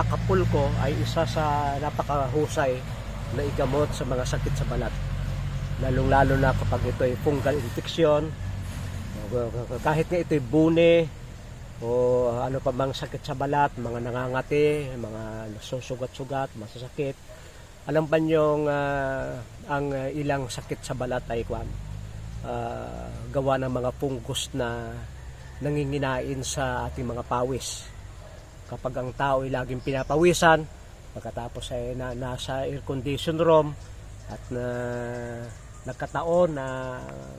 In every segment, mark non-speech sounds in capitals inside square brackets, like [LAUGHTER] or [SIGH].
Acapulco ay isa sa napakahusay na igamot sa mga sakit sa balat. Lalong-lalo na kapag ito ay fungal infection, kahit nga ito ay bune, o ano pa mang sakit sa balat, mga nangangati, mga nasusugat-sugat, masasakit. Alam ba niyong ah, ang ilang sakit sa balat ay kwan, ah, gawa ng mga fungus na nanginginain sa ating mga pawis. Kapag ang tao ay laging pinapawisan, pagkatapos ay na, nasa air condition room at na nagkataon na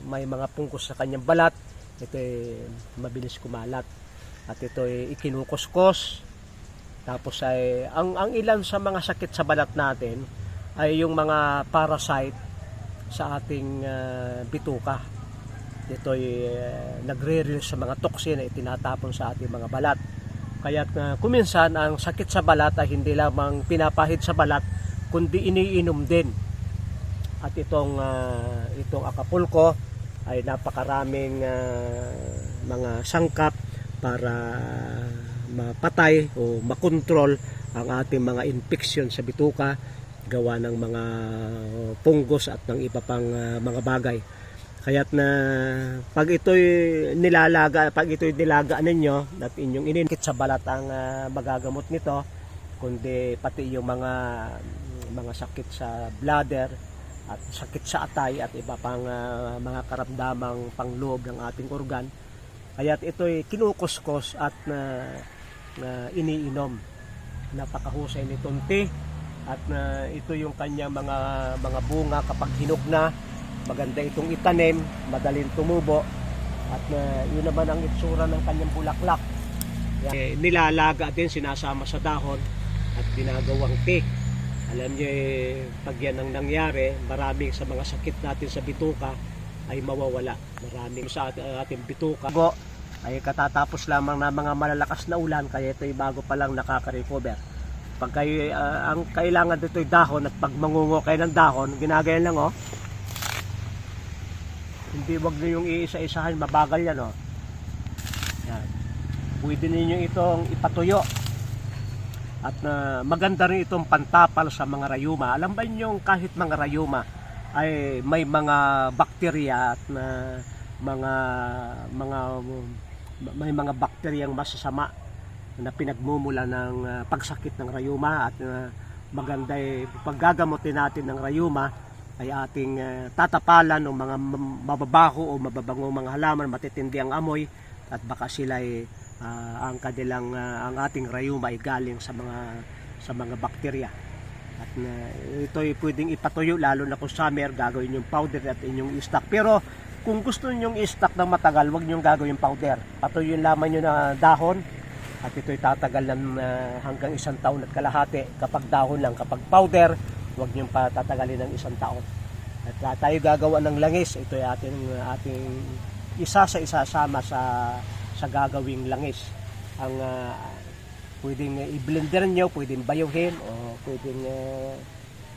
may mga fungus sa kanyang balat, ito ay mabilis kumalat. At ito ay ikinukuskos. Tapos ay ang ang ilan sa mga sakit sa balat natin ay yung mga parasite sa ating ah, bituka. Ito ay ah, nagre-release sa mga toxin na itinatapon sa ating mga balat kaya uh, kuminsan ang sakit sa balat ay hindi lamang pinapahid sa balat kundi iniinom din at itong ah, itong Acapulco ay napakaraming ah, mga sangkap para mapatay o makontrol ang ating mga infection sa bituka gawa ng mga punggos at ng iba pang ah, mga bagay. Kaya't na pag ito'y nilalaga, pag ito'y nilaga ninyo at inyong ininikit sa balat ang ah, magagamot nito, kundi pati yung mga mga sakit sa bladder at sakit sa atay at iba pang ah, mga karamdamang pangloob ng ating organ. Kaya't ito'y kinukuskos at na, na iniinom. Napakahusay nitong tea at na ito yung kanyang mga mga bunga kapag hinog na maganda itong itanim, madaling tumubo at na yun naman ang itsura ng kanyang bulaklak. Yan. Eh, nilalaga din sinasama sa dahon at ginagawang tea. Alam niyo eh, pag yan ang nangyari, marami sa mga sakit natin sa bituka ay mawawala. Maraming sa at- ating bituka. Ay katatapos lamang na mga malalakas na ulan kaya ito ay bago pa lang nakaka-recover. Pag kayo, ah, ang kailangan dito ay dahon at pag mangungo kayo ng dahon, ginagayan lang oh. Hindi wag niyo yung iisa-isahan, mabagal yan oh. Yan. Pwede ninyo itong ipatuyo. At na maganda rin itong pantapal sa mga rayuma. Alam ba niyo kahit mga rayuma ay may mga bakterya at na mga mga may mga bakteryang masasama na pinagmumula ng ah, pagsakit ng rayuma at ah, maganda ay paggagamotin natin ng rayuma ay ating ah, tatapalan ng mga mababaho o mababango mga halaman matitindi ang amoy at baka sila ay ah, ang kanilang ah, ang ating rayuma ay galing sa mga sa mga bakterya. At na ito ay pwedeng ipatuyo lalo na kung summer gagawin yung powder at inyong i-stock pero kung gusto niyo i-stock ng matagal wag niyo gagawin powder. Patuyuin lamang niyo na dahon at ito'y tatagal ng ah, hanggang isang taon at kalahati. Kapag dahon lang kapag powder wag niyo pa tatagalin ng isang taon at ah, tayo gagawa ng langis ito ay ating ating isa sa isasama sa sa gagawing langis ang ah, pwedeng uh, i-blender nyo, pwedeng bayuhin o pwedeng uh,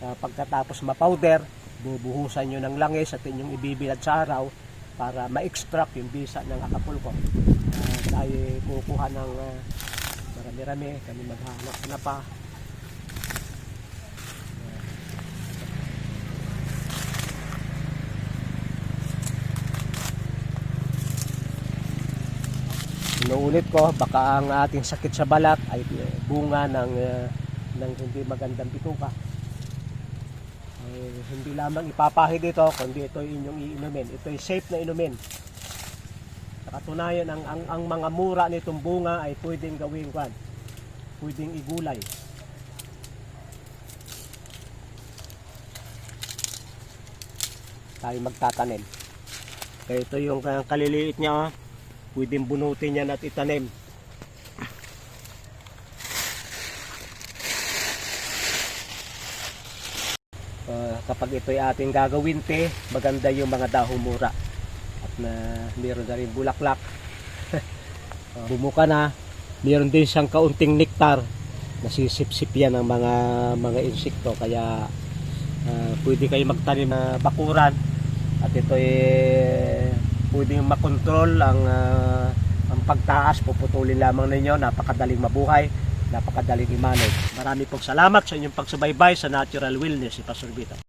uh, pagkatapos ma-powder, bubuhusan nyo ng langis at inyong ibibilad sa araw para ma-extract yung bisa ng Acapulco. Uh, tayo kukuha ng uh, marami-rami, kami maghanap na pa. Inuulit ko, baka ang ating sakit sa balat ay eh, bunga ng, eh, ng hindi magandang bituka. Ay, hindi lamang ipapahid ito, kundi ito inyong iinumin. Ito ay safe na inumin. Sa katunayan, ang, ang, ang mga mura nitong bunga ay pwedeng gawing kwan. Pwedeng igulay. Tayo magtatanim. Kaya ito yung uh, kaliliit niya, oh pwedeng bunutin yan at itanim. Ah, kapag ito ay ating gagawin te, maganda yung mga dahong mura. At na meron na rin bulaklak. [LAUGHS] Ah, Bumuka na, meron din siyang kaunting nektar. Nasisip-sip yan ng mga mga insekto kaya ah, pwede kayo magtanim na bakuran at ito ay pwedeng makontrol ang ah, ang pagtaas puputulin lamang ninyo napakadaling mabuhay napakadaling i-manage. Marami pong salamat sa inyong pagsubaybay sa Natural Wellness si Pastor Vito.